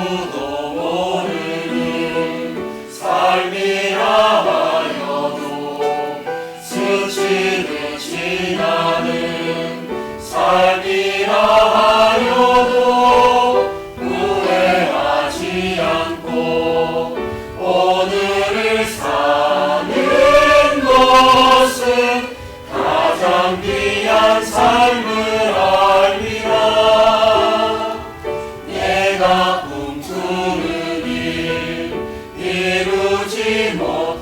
아무도 모르니 삶이라 하여도 스치듯 지나는 삶이라 하여도 후회하지 않고 오늘을 사는 것은 가장 귀한 삶을 ちも